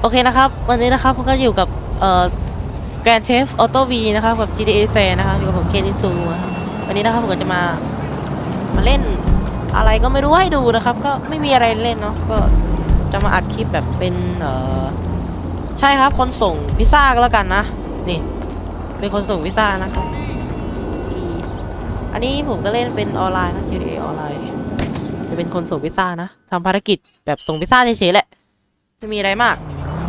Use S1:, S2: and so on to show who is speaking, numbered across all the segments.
S1: โอเคนะครับ วันนี้นะครับผมก็อยู่กับเอ่อ Grand Theft Auto V นะครับกับ GTA San นะครับอยู่กับผมเคนอิซูวันนี้นะครับผมก็จะมา มาเล่นอะไรก็ไม่รู้ให้ดูนะครับ ก็ไม่มีอะไรเล่นเนาะก็จะมาอัดคลิปแบบเป็นเอ่อใช่ครับคนส่งพิซซ่าก็แล้วกันนะนี่ เป็นคนส่งพิซซ่านะครับอีอันนี้ผมก็เล่นเป็นออนไลน์นะ GTA ออนไลน์จะเป็นคนส่งพิซซ่านะทำภารกิจแบบส่งพิซซ่าเฉยๆแหละ ไม่มีอะไรมาก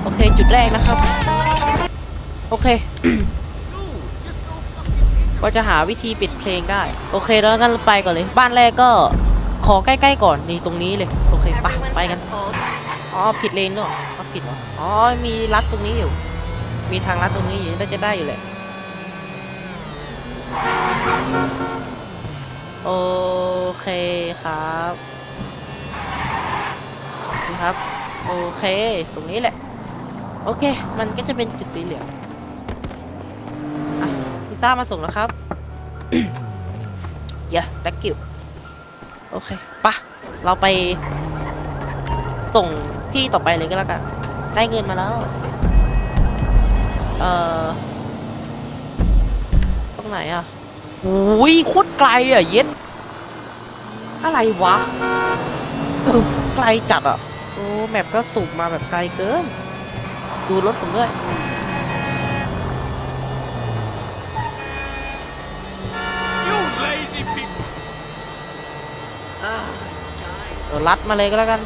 S1: โอเคจุดแรกนะครับ โอเค ก็จะหาวิธีปิดเพลงได้ โอเคแล้วกันไปก่อนเลย บ้านแรกก็ขอใกล้ๆก่อนนี่ตรงนี้เลย โอเคไปไปกัน อ๋อผิดเลนเนอะอ๋อผิดเหรอ อ๋อมีรัดตรงนี้อยู่ มีทางลัดตรงนี้อยู่น่าจะได้อยู่แหละ โอเคครับนะครับ โอเค ตรงนี้แหละ โอเค มันก็จะเป็นจุดสีเหลืองพิซซ่ามาส่งแล้วครับ yes thank you โอเคปะเราไป ส่งที่ต่อไปเลยก็แล้วกัน ได้เงินมาแล้ว เอ่อ ตรงไหนอะโอ้ยโคตรไกลอะ เย็ด อะไรวะ ไกลจัดอะ แมปก็สูบมาแบบไกลเกิน ดูรถผมด้วย
S2: You lazy people!
S1: เดี๋ยวลัดมาเลยก็แล้วกัน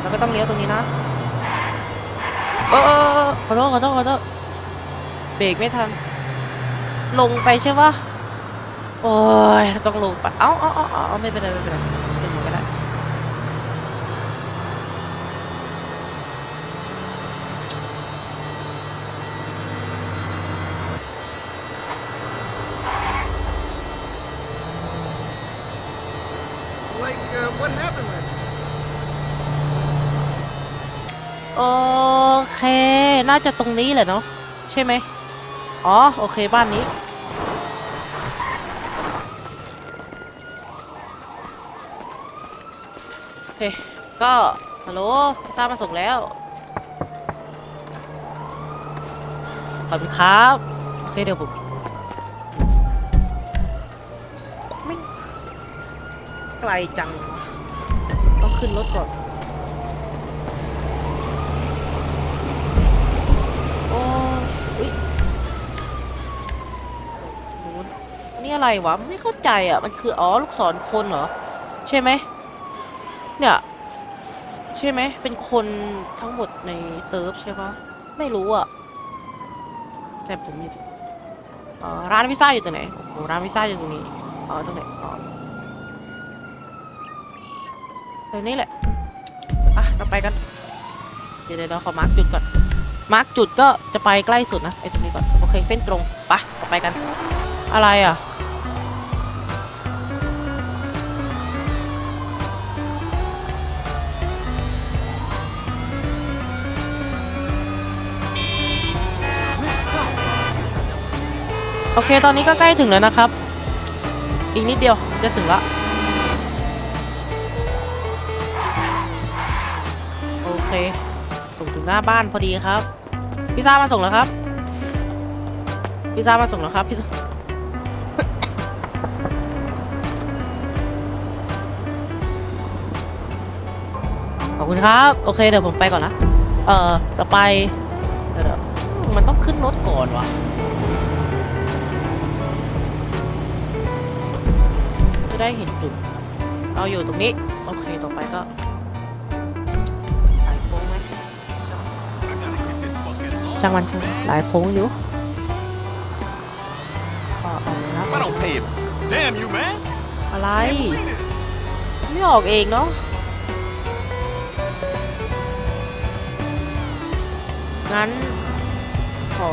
S1: แล้วก็ต้องเลี้ยวตรงนี้นะเออเออเออขอโทษขอโทษขอโทษเบรกไม่ทัน ลงไปใช่ปะโอ้ย ต้องลงไป เอ้าเอ้าเอ้าเอ้าไม่เป็นไรไม่เป็นไรเป็นหมดก็ได้
S2: Like, uh, what happened last night?
S1: โอเค น่าจะตรงนี้แหละเนาะใช่ไหมอ๋อ โอเค บ้านนี้ โอเค ก็ ฮัลโหลทราบมาส่งแล้ว ขอบคุณครับ โอเค เดี๋ยวผมไม่ไกลจังวะต้อง ขึ้นรถก่อน โอ้อุ๊ยนี่อะไรวะ ไม่เข้าใจอะ มันคือ อ๋อ ลูกศรคนเหรอ ใช่ไหม เนี่ย ใช่ไหม เป็นคนทั้งหมดในเซิร์ฟใช่ปะไม่รู้อะ แต่ผมอยู่ร้านพิซซ่าอยู่ตรงไหนโอ้ร้านพิซซ่าอยู่ตรงนี้ อ๋อ ตรงไหน อ๋อ ตรงนี้แหละอะเราไปกัน เดี๋ยวเดี๋ยวเราขอมาร์กจุดก่อน มาร์กจุดก็จะไปใกล้สุดนะไอ้ตรงนี้ก่อน โอเค เส้นตรงปะต่อไปกัน อะไรอะ โอเค ตอนนี้ก็ใกล้ถึงแล้วนะครับ อีกนิดเดียวจะถึงละ เคส่งถึงหน้าบ้านพอดีครับพิซซ่ามาส่งแล้วครับพิซซ่ามาส่งแล้วครับพี่ขอบคุณครับ โอเคเดี๋ยวผมไปก่อนนะเอ่อต่อไปเดี๋ยวเดี๋ยวมันต้องขึ้นรถก่อนวะจะได้เห็นจุดเราอยู่ตรงนี้ โอเคต่อไปก็ ช่างมันช่างมันหลายโค้งอยู่ก็เอาแล้ว
S2: I don't pay it. Damn you, man!
S1: อะไร
S2: Can't believe it.
S1: ไม่ออกเองเนาะงั้น ขอ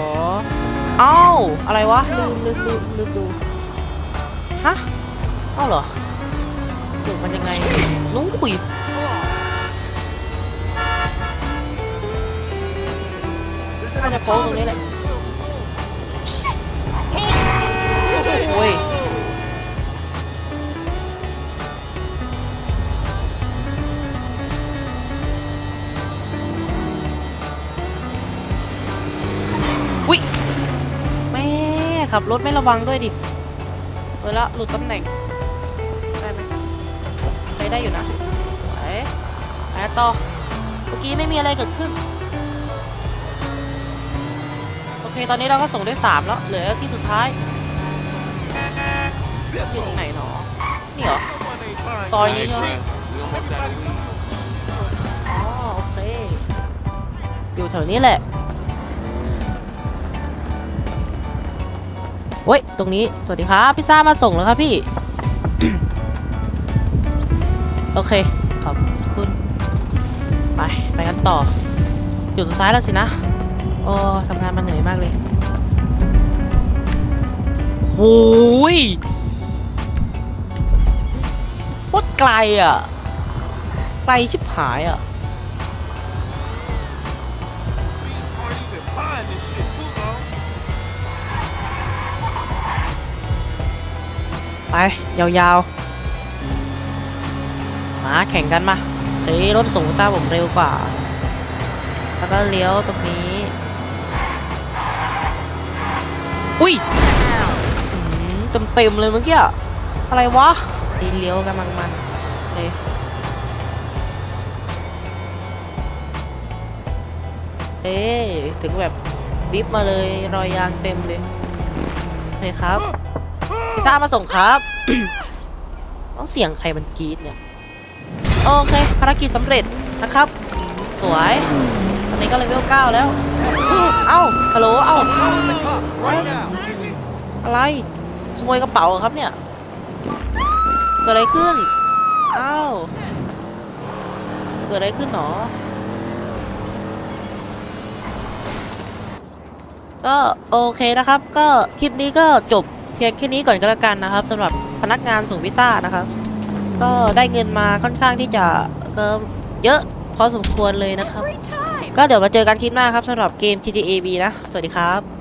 S1: เอ้าอะไรวะ ลืมลืมลืมลืมดู ฮะ เอ้าเหรอสูงมันยังไงนู้นคุย จะโค้งตรงนี้และโอ้ยแม่ขับรถไม่ระวังด้วยดิเออละหลุดตำแหน่ง ได้ไหมไปได้อยู่นะไปต่อเมื่อกี้ไม่มีอะไรเกิดขึ้น คตอนนี้เราก็ส่งได้สามแล้ว เหลือที่สุดท้ายอยู่ตรงไหนหนอ นี่เหรอ ซอยนี้ใช่ไหมอ๋อโอเค อยู่แถวนี้แหละเว้ย ตรงนี้ สวัสดีครับ พิซซ่ามาส่งแล้วครับพี่ โอเค ขอบคุณ ไป ไปกันต่อ อยู่สุดท้ายแล้วสินะ โอ้ทำงานมาเหนื่อยมากเลยโอ้ยโคตรไกลอะ ไกลชิบหายอะ ไป ยาวๆ มาแข่งกันมาเฮ้ยรถส่งต้าผมเร็วกว่า แล้วก็เลี้ยวตรงนี้ อุ้ยเต็มเต็มๆเลยเมื่อกี้อะอะไรวะนี่เลี้ยวกันมันมันๆเลยเอ๊ะถึงแบบดิฟมาเลยรอยยางเต็มเลยเฮ้ยครับพิซซ่ามาส่งครับต้องเสียงใครมันกรีดเนี่ยโอเคภารกิจสำเร็จนะครับ สวย ตอนนี้ก็เลเวล9แล้ว เอ้าฮัลโหลเอ้าอะไรขโมยกระเป๋าครับเนี่ยเกิดอะไรขึ้นเอ้าเกิดอะไรขึ้นหนอ ก็โอเคนะครับ ก็คลิปนี้ก็จบเพียงแค่นี้ก่อนก็แล้วกันนะครับสำหรับพนักงานส่งพิซซ่านะครับ ก็ได้เงินมาค่อนข้างที่จะเอ่อเยอะ พอสมควรเลยนะครับ ก็เดี๋ยวมาเจอกันคลิปหน้าครับสำหรับเกม GTA V นะ สวัสดีครับ